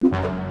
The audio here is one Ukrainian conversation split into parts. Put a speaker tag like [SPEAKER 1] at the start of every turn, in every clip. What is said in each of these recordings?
[SPEAKER 1] you.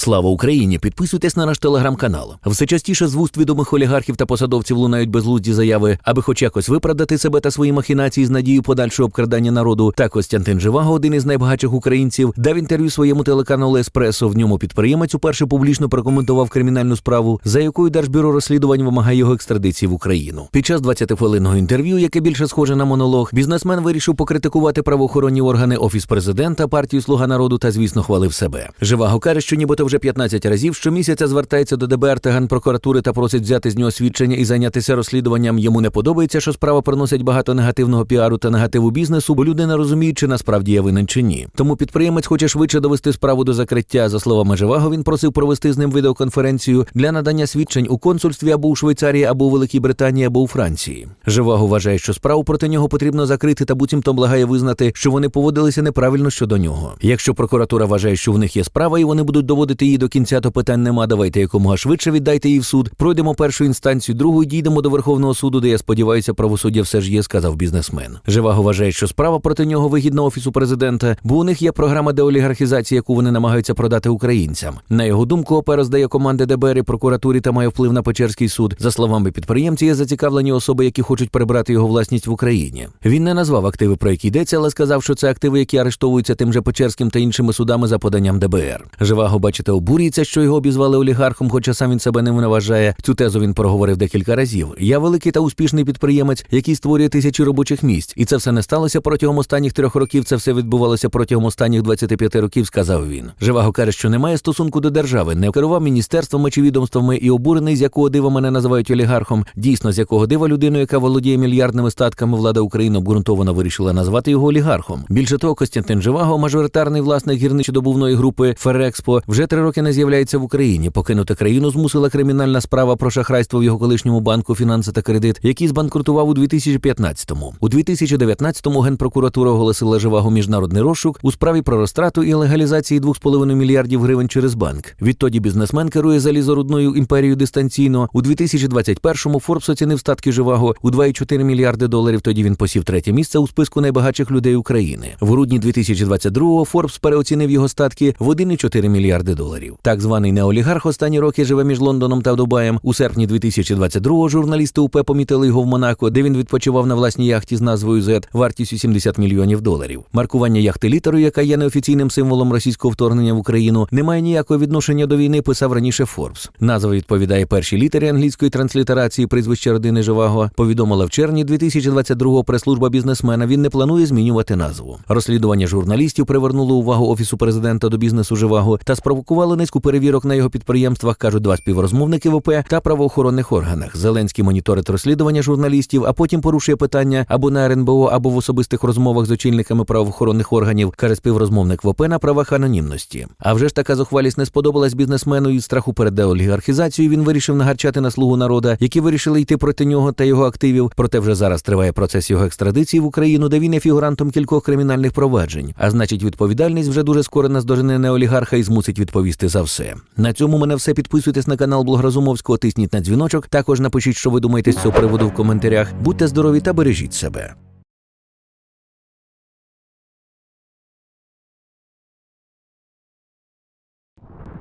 [SPEAKER 1] Слава Україні! Підписуйтесь на наш телеграм-канал. Все частіше з вуст відомих олігархів та посадовців лунають безглузді заяви, аби хоч якось виправдати себе та свої махінації з надією подальшого обкрадання народу. Та Костянтин Живаго, один із найбагатших українців, дав інтерв'ю своєму телеканалу Еспресо. В ньому підприємець уперше публічно прокоментував кримінальну справу, за якою Держбюро розслідувань вимагає його екстрадиції в Україну. Під час 20-хвилинного інтерв'ю, яке більше схоже на монолог, бізнесмен вирішив покритикувати правоохоронні органи офіс президента, партію Слуга народу та, звісно, хвалив себе. Живаго каже, що нібито вже 15 разів щомісяця звертається до ДБР та Генпрокуратури та просить взяти з нього свідчення і зайнятися розслідуванням. Йому не подобається, що справа приносить багато негативного піару та негативу бізнесу, бо люди не розуміють, чи насправді є винен чи ні. Тому підприємець хоче швидше довести справу до закриття. За словами Живаго, він просив провести з ним відеоконференцію для надання свідчень у консульстві або у Швейцарії, або у Великій Британії, або у Франції. Живаго вважає, що справу проти нього потрібно закрити та буцімто благає визнати, що вони поводилися неправильно щодо нього. Якщо прокуратура вважає, що в них є справа, і вони будуть доводити її до кінця, то питань нема. Давайте якомога швидше віддайте її в суд. Пройдемо першу інстанцію, другу і дійдемо до Верховного суду, де я сподіваюся, правосуддя все ж є, сказав бізнесмен. Живаго вважає, що справа проти нього вигідна офісу президента, бо у них є програма деолігархізації, яку вони намагаються продати українцям. На його думку, ОП роздає команди ДБР і прокуратурі та має вплив на Печерський суд. За словами підприємця, є зацікавлені особи, які хочуть прибрати його власність в Україні. Він не назвав активи, про які йдеться, але сказав, що це активи, які арештовуються тим же Печерським та іншими судами за поданням ДБР. Живаго, бачите, обурюється, що його обізвали олігархом, хоча сам він себе не вважає. Цю тезу він проговорив декілька разів. Я великий та успішний підприємець, який створює тисячі робочих місць, і це все не сталося протягом останніх трьох років. Це все відбувалося протягом останніх 25 років. Сказав він. Живаго каже, що немає стосунку до держави, не керував міністерствами чи відомствами і обурений, з якого дива мене називають олігархом. Дійсно, з якого дива людину, яка володіє мільярдними статками, влада України обґрунтовано вирішила назвати його олігархом. Більше того, Костянтин Живаго, мажоритарний власник гірничодобувної групи Ферекспо, вже три роки не з'являється в Україні. Покинути країну змусила кримінальна справа про шахрайство в його колишньому банку фінанси та кредит, який збанкрутував у 2015-му. У 2019-му генпрокуратура оголосила Живаго міжнародний розшук у справі про розтрату і легалізації 2,5 мільярдів гривень через банк. Відтоді бізнесмен керує залізорудною імперією дистанційно. У 2021-му Форбс оцінив статки Живаго у 2,4 мільярди доларів. Тоді він посів третє місце у списку найбагатших людей України. В грудні 2022-го Форбс переоцінив його статки в 1,4 мільярди доларів. Так званий неолігарх останні роки живе між Лондоном та Дубаєм. У серпні 2022-го журналісти УП помітили його в Монако, де він відпочивав на власній яхті з назвою Z вартістю 70 мільйонів доларів. Маркування яхти літерою, яка є неофіційним символом російського вторгнення в Україну, не має ніякого відношення до війни. Писав раніше Форбс. Назва відповідає першій літері англійської транслітерації прізвища родини Живаго. Повідомила в червні 2022-го прес-служба бізнесмена. Він не планує змінювати назву. Розслідування журналістів привернуло увагу офісу президента до бізнесу Живаго та спровокувало низку перевірок на його підприємствах, кажуть два співрозмовники ВП та правоохоронних органах. Зеленський моніторить розслідування журналістів, а потім порушує питання або на РНБО, або в особистих розмовах з очільниками правоохоронних органів, каже співрозмовник ВП на правах анонімності. А вже ж така зухвалість не сподобалась бізнесмену і страху перед деолігархізацією. Він вирішив нагарчати на слугу народа, які вирішили йти проти нього та його активів. Проте вже зараз триває процес його екстрадиції в Україну, де він є фігурантом кількох кримінальних проваджень. А значить, відповідальність вже дуже скоро наздожене неолігарха і змусить відповісти за все. На цьому мене все. Підписуйтесь на канал Блогразумовського, тисніть на дзвіночок. Також напишіть, що ви думаєте з цього приводу в коментарях. Будьте здорові та бережіть себе.